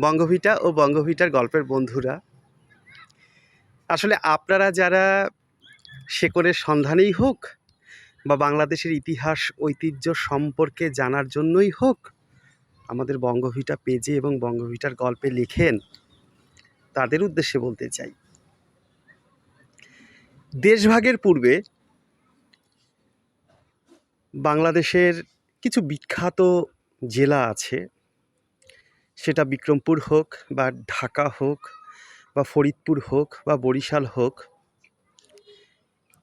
বঙ্গভিটা ও বঙ্গভিটার গল্পের বন্ধুরা। আসলে আপনারা যারা শেকড়ের সন্ধানেই হোক বা বাংলাদেশের ইতিহাস, ঐতিহ্য সম্পর্কে জানার জন্যই হোক আমাদের বঙ্গভিটা পেজে এবং বঙ্গভিটার গল্পে লেখেন, তাদের উদ্দেশ্যে বলতে চাই। দেশভাগের পূর্বে বাংলাদেশের কিছু বিখ্যাত জেলা আছে সেটা বিক্রমপুর হোক বা ঢাকা হোক বা ফরিদপুর হোক বা বরিশাল হোক,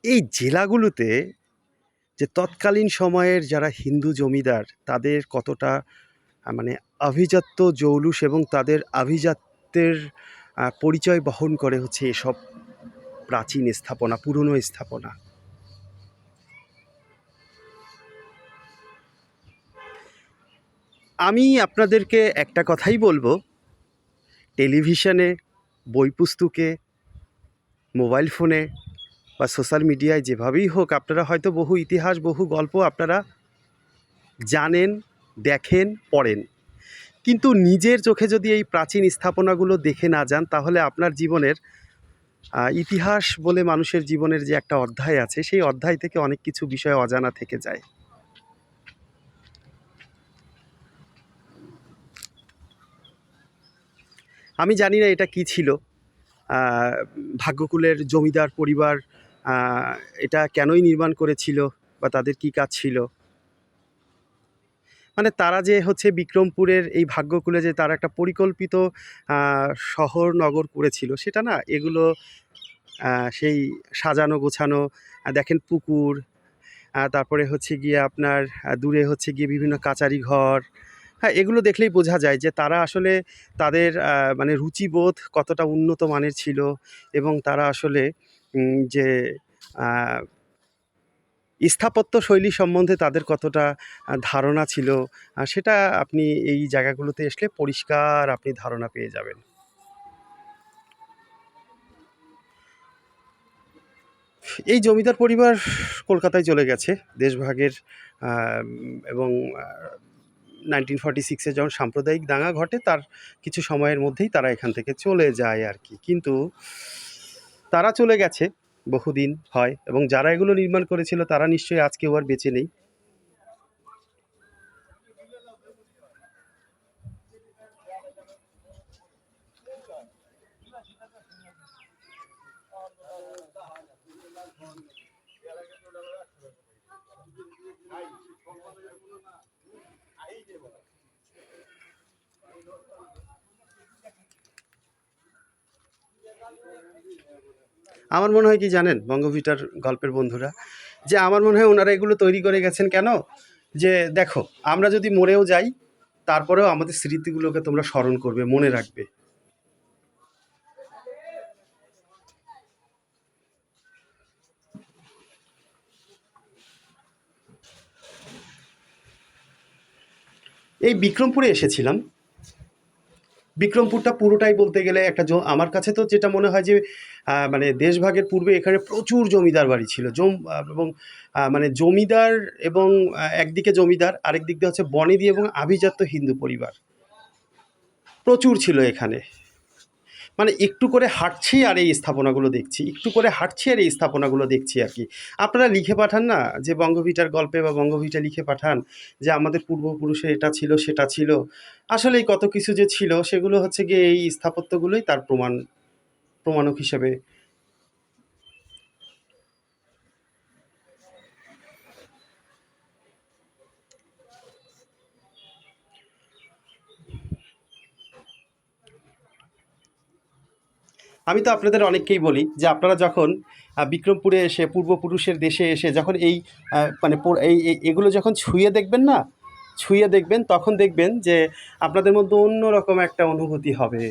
এই জেলাগুলোতে যে তৎকালীন সময়ের যারা হিন্দু জমিদার, তাদের কতটা মানে আভিজাত্য জৌলুস এবং তাদের আভিজাত্যের পরিচয় বহন করে হচ্ছে এসব প্রাচীন স্থাপনা, পুরনো স্থাপনা। আমি আপনাদেরকে একটা কথাই বলব। টেলিভিশনে, বই পুস্তকে, মোবাইল ফোনে বা সোশ্যাল মিডিয়ায় যেভাবেই হোক আপনারা হয়তো বহু ইতিহাস, বহু গল্প আপনারা জানেন, দেখেন, পড়েন। কিন্তু নিজের চোখে যদি এই প্রাচীন স্থাপনাগুলো দেখে না যান, তাহলে আপনার জীবনের ইতিহাস বলে মানুষের জীবনের যে একটা অধ্যায় আছে, সেই অধ্যায় থেকে অনেক কিছু বিষয় অজানা থেকে যায়। আমি জানি না এটা কি ছিল। ভাগ্যকুলের জমিদার পরিবার এটা কেনই নির্মাণ করেছিল বা তাদের কি কাজ ছিল। মানে তারা যে হচ্ছে বিক্রমপুরের এই ভাগ্যকুলে যে তারা একটা পরিকল্পিত শহর নগর করেছিল, সেটা না, এগুলো সেই সাজানো গোছানো দেখেন পুকুর তারপরে হচ্ছে গিয়ে আপনার দূরে হচ্ছে গিয়ে বিভিন্ন কাচারি ঘর হ্যাঁ এগুলো দেখলেই বোঝা যায় যে তারা আসলে তাদের মানে রুচিবোধ কতটা উন্নত মানের ছিল এবং তারা আসলে যে স্থাপত্য শৈলী সম্বন্ধে তাদের কতটা ধারণা ছিল সেটা আপনি এই জায়গাগুলোতে আসলে পরিষ্কার আপনি ধারণা পেয়ে যাবেন। এই জমিদার পরিবার কলকাতায় চলে গেছে, দেশভাগের এবং নাইনটিন ফর্টি সিক্সে যখন সাম্প্রদায়িক দাঙ্গা ঘটে, তার কিছু সময়ের মধ্যেই তারা এখান থেকে চলে যায় আর কি। কিন্তু তারা চলে গেছে, বহুদিন হয়, এবং যারা এগুলো নির্মাণ করেছিল, তারা নিশ্চয়ই আজকেও আর বেঁচে নেই। আমার মনে হয় কি জানেন বঙ্গভিটার গল্পের বন্ধুরা, যে আমার মনে হয় ওনারা এগুলো তৈরি করে গেছেন কেন? যে দেখো, আমরা যদি মরেও যাই, তারপরেও আমাদের স্মৃতিগুলোকে তোমরা স্মরণ করবে, মনে রাখবে। এই বিক্রমপুরে এসেছিলাম। বিক্রমপুরটা পুরোটাই বলতে গেলে একটা আমার কাছে তো যেটা মনে হয় যে মানে দেশভাগের পূর্বে এখানে প্রচুর জমিদার বাড়ি ছিল। জম এবং মানে জমিদার এবং একদিকে জমিদার, আরেক দিক দিয়ে হচ্ছে বনেদি এবং আভিজাত্য হিন্দু পরিবার। প্রচুর ছিল এখানে। মানে একটু করে হাঁটছি আর এই স্থাপনাগুলো দেখছি, একটু করে হাঁটছি আর এই স্থাপনাগুলো দেখছি আর কি। আপনারা লিখে পাঠান না যে বঙ্গভিটার গল্পে বা বঙ্গভিটা লিখে পাঠান যে আমাদের পূর্বপুরুষে এটা ছিল, সেটা ছিল। আসলে এই কত কিছু যে ছিল, সেগুলো হচ্ছে গিয়ে এই স্থাপত্যগুলোই তার প্রমাণ, প্রমাণক হিসেবে আমি তো আপনাদের অনেককেই বলি যে আপনারা যখন বিক্রমপুরে এসে, পূর্বপুরুষের দেশে এসে যখন এই মানে এই, এগুলো যখন ছুঁয়ে দেখবেন না, ছুঁয়ে দেখবেন, তখন দেখবেন যে আপনাদের মধ্যে অন্যরকম একটা অনুভূতি হবে।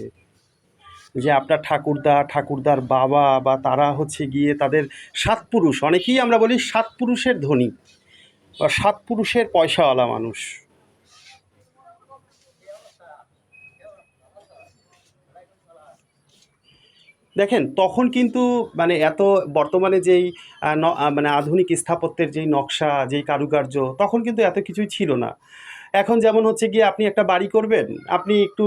যে আপনার ঠাকুরদা, ঠাকুরদার বাবা বা তারা হচ্ছে গিয়ে তাদের সাত পুরুষ, অনেকেই আমরা বলি সাত পুরুষের ধনী বা সাত পুরুষের পয়সাওয়ালা মানুষ। দেখেন, তখন কিন্তু মানে এত বর্তমানে যেই মানে আধুনিক স্থাপত্যের যেই নকশা, যেই কারুকার্য, তখন কিন্তু এত কিছুই ছিল না। এখন যেমন হচ্ছে গিয়ে আপনি একটা বাড়ি করবেন, আপনি একটু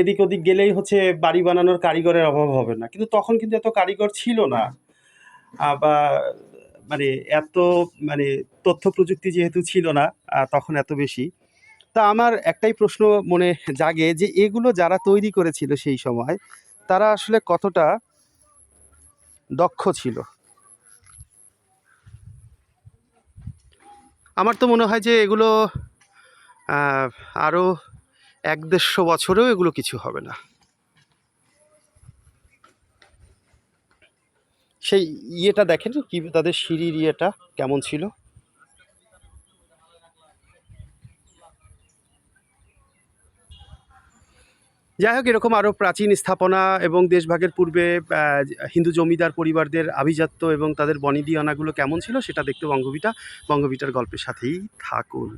এদিক ওদিক গেলেই হচ্ছে বাড়ি বানানোর কারিগরের অভাব হবে না। কিন্তু তখন কিন্তু এত কারিগর ছিল না। বা মানে এত মানে তথ্য প্রযুক্তি যেহেতু ছিল না তখন এত বেশি। তা আমার একটাই প্রশ্ন মনে জাগে যে এগুলো যারা তৈরি করেছিল সেই সময় তারা আসলে কতটা দক্ষ ছিল? আমার তো মনে হয় যে এগুলো আরও এক দেড়শো বছরেও এগুলো কিছু হবে না। সেই ইয়েটা দেখেন কি, তাদের সিঁড়ির ইয়েটা কেমন ছিল? যাই হোক এরকম আরও প্রাচীন স্থাপনা এবং দেশভাগের পূর্বে হিন্দু জমিদার পরিবারদের আভিজাত্য এবং তাদের বনিদি আনাগুলো কেমন ছিল সেটা দেখতে বঙ্গবিটা বঙ্গবিটার গল্পের সাথেই থাকুন।